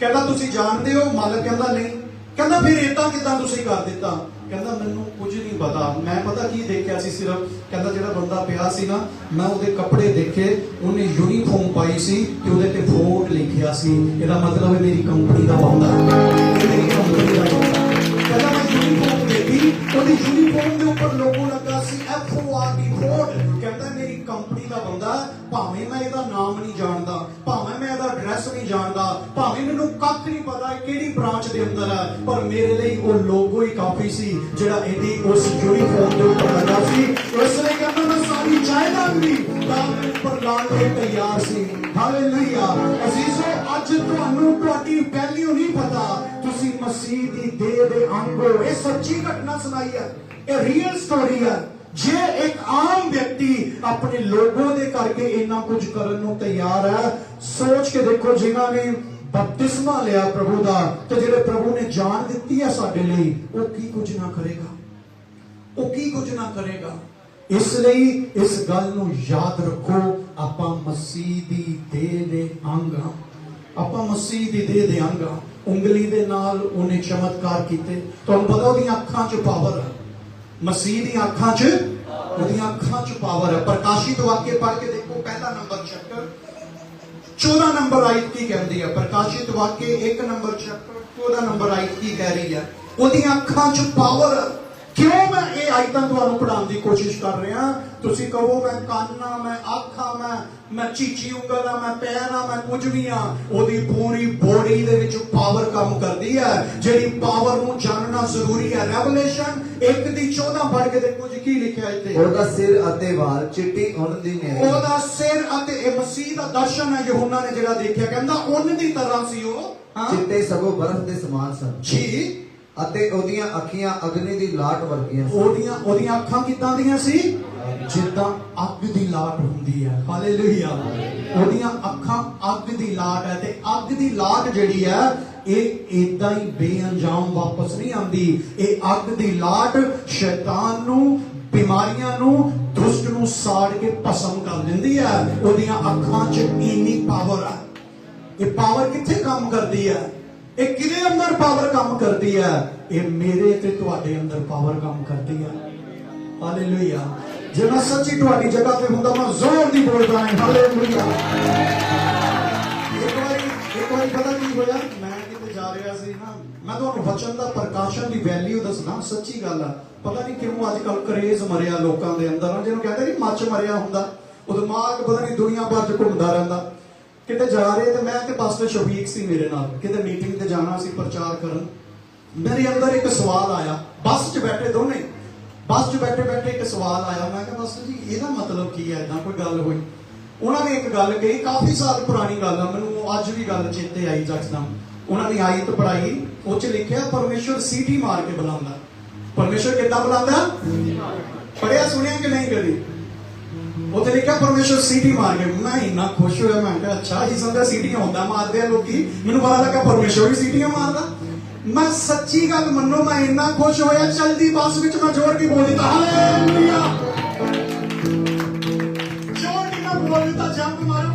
ਕਹਿੰਦਾ ਤੁਸੀਂ ਜਾਣਦੇ ਹੋ, ਮਾਲਕ ਕਹਿੰਦਾ ਨਹੀਂ। ਕਹਿੰਦਾ ਫਿਰ ਇਦਾਂ ਕਿੱਦਾਂ ਤੁਸੀਂ ਕਰ ਦਿੱਤਾ? ਕਹਿੰਦਾ ਮੈਨੂੰ ਕੁਝ ਨਹੀਂ ਪਤਾ। ਮੈਂ ਪਤਾ ਕੀ ਦੇਖਿਆ ਸੀ ਸਿਰਫ? ਕਹਿੰਦਾ ਜਿਹੜਾ ਬੰਦਾ ਪਿਆ ਸੀ ਨਾ, ਮੈਂ ਉਹਦੇ ਕੱਪੜੇ ਦੇਖੇ, ਉਹਨੇ ਯੂਨੀਫਾਰਮ ਪਾਈ ਸੀ ਤੇ ਉਹਦੇ ਤੇ ਫੋਰਡ ਲਿਖਿਆ ਸੀ। ਇਹਦਾ ਮਤਲਬ ਹੈ ਮੇਰੀ ਕੰਪਨੀ ਦਾ ਬੰਦਾ ਮੇਰੀ ਕੰਪਨੀ ਦਾ ਉਹਦੀ ਯੂਨੀਫਾਰਮ ਦੇ ਉੱਪਰ ਲੋਗੋ ਲੱਗਾ ਸੀ F O R D Ford ਕਹਿੰਦਾ, ਮੇਰੀ ਕੰਪਨੀ ਦਾ ਬੰਦਾ, ਭਾਵੇਂ ਮੈਂ ਇਹਦਾ ਨਾਮ ਨਹੀਂ ਜਾਣਦਾ, ਭਾਵੇਂ ਮੈਂ ਇਹਦਾ ਐਡਰੈਸ ਨਹੀਂ ਜਾਣਦਾ, ਭਾਵੇਂ ਮੈਨੂੰ ਕੱਖ ਨਹੀਂ ਪਤਾ ਕਿਹੜੀ ਬ੍ਰਾਂਚ ਦੇ ਅੰਦਰ ਹੈ ਪਰ ਮੇਰੇ ਲਈ ਉਹ ਲੋਗੋ ਹੀ ਕਾਫੀ ਸੀ, ਜਿਹੜਾ ਇਹਦੀ ਉਸ ਯੂਨੀਫਾਰਮ ਦੇ ਉੱਪਰ ਲੱਗਾ ਸੀ। ਇਸ ਲਈ ਕਹਿੰਦਾ, ਮੈਂ ਸਾਰੀ ਜਾਇਦਾਦ ਵੀ ਦਾਮ ਉੱਪਰ ਲਾਉਣ ਲਈ ਤਿਆਰ ਸੀ। ਹਾਲੇਲੂਇਆ ਅਜ਼ੀਜ਼ੋ, ਅੱਜ ਤੁਹਾਨੂੰ ਤੁਹਾਡੀ ਵੈਲਿਊ ਨਹੀਂ ਪਤਾ। ਤੁਸੀਂ ਮਸੀਹ ਦੀ ਦੇਹ ਦੇ ਅੰਗ ਹੋ। ਇਹ ਸੱਚੀ ਘਟਨਾ ਸੁਣਾਈ ਹੈ ਇਹ ਰੀਅਲ ਸਟੋਰੀ ਹੈ ਜੇ ਇੱਕ ਆਮ ਵਿਅਕਤੀ ਆਪਣੇ ਲੋਗੋ ਦੇ ਕਰਕੇ ਇੰਨਾ ਕੁਝ ਕਰਨ ਨੂੰ ਤਿਆਰ ਹੈ ਸੋਚ ਕੇ ਦੇਖੋ, ਜਿਨ੍ਹਾਂ ਨੇ ਬਪਤਿਸਮਾ ਲਿਆ ਪ੍ਰਭੂ ਦਾ ਤੇ ਜਿਹੜੇ ਪ੍ਰਭੂ ਨੇ ਜਾਨ ਦਿੱਤੀ ਹੈ ਸਾਡੇ ਲਈ, ਉਹ ਕੀ ਕੁਝ ਨਾ ਕਰੇਗਾ? ਉਹ ਕੀ ਕੁਝ ਨਾ ਕਰੇਗਾ? ਇਸ ਲਈ ਇਸ ਗੱਲ ਨੂੰ ਯਾਦ ਰੱਖੋ, ਆਪਾਂ ਮਸੀਹ ਦੀ ਆਪਾਂ ਮਸੀਹ ਦੀ ਦੇ ਅੰਗ ਉਂਗਲੀ ਦੇ ਨਾਲ ਉਹਨੇ ਚਮਤਕਾਰ ਕੀਤੇ। ਤੁਹਾਨੂੰ ਪਤਾ ਉਹਦੀਆਂ ਅੱਖਾਂ 'ਚ ਪਾਵਰ ਹੈ। ਮਸੀਹ ਦੀਆਂ ਅੱਖਾਂ 'ਚ ਉਹਦੀਆਂ ਅੱਖਾਂ 'ਚ ਪਾਵਰ ਹੈ। ਪ੍ਰਕਾਸ਼ਿਤ ਵਾਕਿਆ ਪੜ੍ਹ ਕੇ ਦੇਖੋ, ਪਹਿਲਾ ਨੰਬਰ ਚੈਪਟਰ 14 ਨੰਬਰ ਆਇਤ ਕੀ ਕਹਿੰਦੀ ਹੈ? ਪ੍ਰਕਾਸ਼ਿਤ ਵਾਕਿਆ 1 ਨੰਬਰ ਚੈਪਟਰ 14 ਨੰਬਰ ਆਇਤ ਕੀ ਕਹਿ ਰਹੀ ਹੈ? ਉਹਦੀਆਂ ਅੱਖਾਂ 'ਚ ਪਾਵਰ ਕਿਉਂ ਮੈਂ ਇਹ ਆਇਤਾਂ ਤੁਹਾਨੂੰ ਪੜਾਉਣ ਦੀ ਕੋਸ਼ਿਸ਼ ਕਰ ਰਿਹਾ? ਤੁਸੀਂ ਕਹੋ ਮੈਂ ਕੰਨ ਮੈਂ ਅੱਖ ਆ ਮੈਂ ਮੈਂ ਚੀਚੀ ਉਂਗਲ ਆ ਮੈਂ ਪੈਰ ਆ ਮੈਂ ਕੁਝ ਵੀ ਆ ਉਹਦੀ ਪੂਰੀ ਬੋਡੀ ਦੇ ਵਿੱਚ ਪਾਵਰ ਕੰਮ ਕਰਦੀ ਹੈ। ਜਿਹੜੀ ਪਾਵਰ ਨੂੰ ਜਾਣਨਾ ਜ਼ਰੂਰੀ ਹੈ। ਰੈਵਲੇਸ਼ਨ 1 ਦੀ 14 ਪੜ੍ਹ ਕੇ ਦੇਖੋ ਜੀ ਕੀ ਲਿਖਿਆ ਇੱਥੇ? ਉਹਦਾ ਸਿਰ ਅਤੇ ਵਾਲ ਚਿੱਟੀ ਉੱਨ ਦੀ ਨਿਆਈ ਉਹਦਾ ਸਿਰ ਅਤੇ ਇਹ ਮਸੀਹ ਦਾ ਦਰਸ਼ਨ ਹੈ ਯਹੋਨਾ ਨੇ ਜਿਹੜਾ ਦੇਖਿਆ। ਕਹਿੰਦਾ ਉਹਨ ਦੀ ਤਰ੍ਹਾਂ ਸੀ ਉਹ ਚਿੱਟੇ ਸਗੋਂ ਬਰਫ਼ ਦੇ ਸਮਾਨ ਸਨ। ਜੀ। ਅਤੇ ਉਹਦੀਆਂ ਅੱਖੀਆਂ ਅਗਨੀ ਦੀ ਲਾਟ ਵਰਗੀਆਂ ਸਨ। ਉਹਦੀਆਂ ਉਹਦੀਆਂ ਅੱਖਾਂ ਕਿੱਦਾਂ ਦੀਆਂ ਸੀ? ਜਿੱਦਾਂ ਅੱਗ ਦੀ ਲਾਟ ਹੁੰਦੀ ਹੈ। ਹਾਲੇਲੂਇਆ। ਉਹਦੀਆਂ ਅੱਖਾਂ ਅੱਗ ਦੀ ਲਾਟ ਹੈ ਤੇ ਅੱਗ ਦੀ ਲਾਟ ਜਿਹੜੀ ਹੈ, ਇਹ ਇਦਾਂ ਹੀ ਬੇਅੰਜਾਮ ਵਾਪਸ ਨਹੀਂ ਆਉਂਦੀ। ਇਹ ਅੱਗ ਦੀ ਲਾਟ ਸ਼ੈਤਾਨ ਨੂੰ, ਬਿਮਾਰੀਆਂ ਨੂੰ, ਦੁਸ਼ਟ ਨੂੰ ਸਾੜ ਕੇ ਭਸਮ ਕਰ ਦਿੰਦੀ ਹੈ। ਉਹਦੀਆਂ ਅੱਖਾਂ 'ਚ ਇੰਨੀ ਪਾਵਰ ਹੈ। ਇਹ ਪਾਵਰ ਕਿੱਥੇ ਕੰਮ ਕਰਦੀ ਹੈ? ਇਹ ਕਿਹਦੇ ਅੰਦਰ ਪਾਵਰ ਕੰਮ ਕਰਦੀ ਹੈ? ਇਹ ਮੇਰੇ ਤੇ ਤੁਹਾਡੇ ਅੰਦਰ ਪਾਵਰ ਕੰਮ ਕਰਦੀ ਹੈ। ਹਾਲੇਲੂਇਆ ਜੇ ਮੈਂ ਸੱਚੀ ਤੁਹਾਡੀ ਜਗ੍ਹਾ ਤੇ ਹੁੰਦਾ, ਮੈਂ ਜ਼ੋਰ ਦੀ ਬੋਲਦਾ। ਹਾਂ ਹਾਲੇਲੂਇਆ ਇੱਕ ਵਾਰੀ ਇੱਕ ਵਾਰੀ ਪਤਾ ਕੀ ਹੋਇਆ? ਮੈਂ ਕਿਤੇ ਜਾ ਰਿਹਾ ਸੀ ਨਾ, ਮੈਂ ਤੁਹਾਨੂੰ ਵਚਨ ਦਾ ਪ੍ਰਕਾਸ਼ਨ ਦੀ ਵੈਲਿਊ ਦੱਸਣਾ ਸੱਚੀ ਗੱਲ ਆ। ਪਤਾ ਨਹੀਂ ਕਿਉਂ ਅੱਜ ਕੱਲ ਕਰੇਜ਼ ਮਰਿਆ ਲੋਕਾਂ ਦੇ ਅੰਦਰ। ਨਾ ਜਿਹਨੂੰ ਕਹਿੰਦੇ ਨਹੀਂ ਮੱਚ ਮਰਿਆ ਹੁੰਦਾ ਉਹ ਦਿਮਾਗ ਪਤਾ ਨਹੀਂ ਦੁਨੀਆ ਭਰ ਚ ਘੁੰਮਦਾ ਰਹਿੰਦਾ। ਕਿਤੇ ਜਾ ਰਹੇ ਤੇ ਮੈਂ ਤੇ ਪਾਸਟਰ ਸ਼ਫੀਕ ਸੀ ਮੇਰੇ ਨਾਲ। ਕਿਤੇ ਮੀਟਿੰਗ ਤੇ ਜਾਣਾ ਸੀ ਪ੍ਰਚਾਰ ਕਰਨ। ਮੇਰੇ ਅੰਦਰ ਇੱਕ ਸਵਾਲ ਆਇਆ। ਬੱਸ 'ਚ ਬੈਠੇ ਦੋਨੇ। ਬੱਸ 'ਚ ਬੈਠੇ ਬੈਠੇ ਇੱਕ ਸਵਾਲ ਆਇਆ। ਮੈਂ ਕਿਹਾ ਪਾਸਟਰ ਜੀ ਇਹਦਾ ਮਤਲਬ ਕੀ ਹੈ? ਇਦਾਂ ਕੋਈ ਗੱਲ ਹੋਈ? ਉਹਨਾਂ ਨੇ ਇੱਕ ਗੱਲ ਕਹੀ। ਕਾਫੀ ਸਾਲ ਪੁਰਾਣੀ ਗੱਲ ਆ। ਮੈਨੂੰ ਅੱਜ ਵੀ ਗੱਲ ਚੇਤੇ ਆਈ ਜਕਦਮ ਉਹਨਾਂ ਨੇ ਆਇਤ ਪੜਾਈ ਉਹ ਚ ਲਿਖਿਆ ਪਰਮੇਸ਼ਵਰ ਸੀਟੀ ਮਾਰ ਕੇ ਬੁਲਾਉਂਦਾ। ਪਰਮੇਸ਼ਵਰ ਕਿੱਦਾਂ ਬੁਲਾਉਂਦਾ? ਪੜਿਆ ਸੁਣਿਆ ਕਿ ਨਹੀਂ ਕਦੀ? ਉਹਦੇ ਲਿਖਿਆ ਪਰਮੇਸ਼ਰ ਸੀਟੀ ਮਾਰ ਕੇ, ਮੈਂ ਇੰਨਾ ਖੁਸ਼ ਹੋਇਆ, ਮੈਂ ਕਿਹਾ, ਅੱਛਾ ਜੀ ਸੰਦਾ ਸੀਟੀਆਂ ਹੁੰਦਾ ਮਾਰਦੇ ਆ ਲੋਕੀ, ਮੈਨੂੰ ਪਤਾ ਲੱਗਾ ਪਰਮੇਸ਼ਰ ਵੀ ਸੀਟੀਆਂ ਮਾਰਦਾ। ਮੈਂ ਸੱਚੀ ਗੱਲ ਮੰਨੋ, ਮੈਂ ਇੰਨਾ ਖੁਸ਼ ਹੋਇਆ, ਚਲਦੀ ਬੱਸ ਵਿੱਚ ਮੈਂ ਜ਼ੋਰ ਦੀ ਬੋਲ ਦਿੱਤਾ ਹਾਲੇਲੂਇਆ ਜ਼ੋਰ ਦੀ ਮੈਂ ਬੋਲ ਦਿੱਤਾ, ਜੰਪ ਮਾਰੋ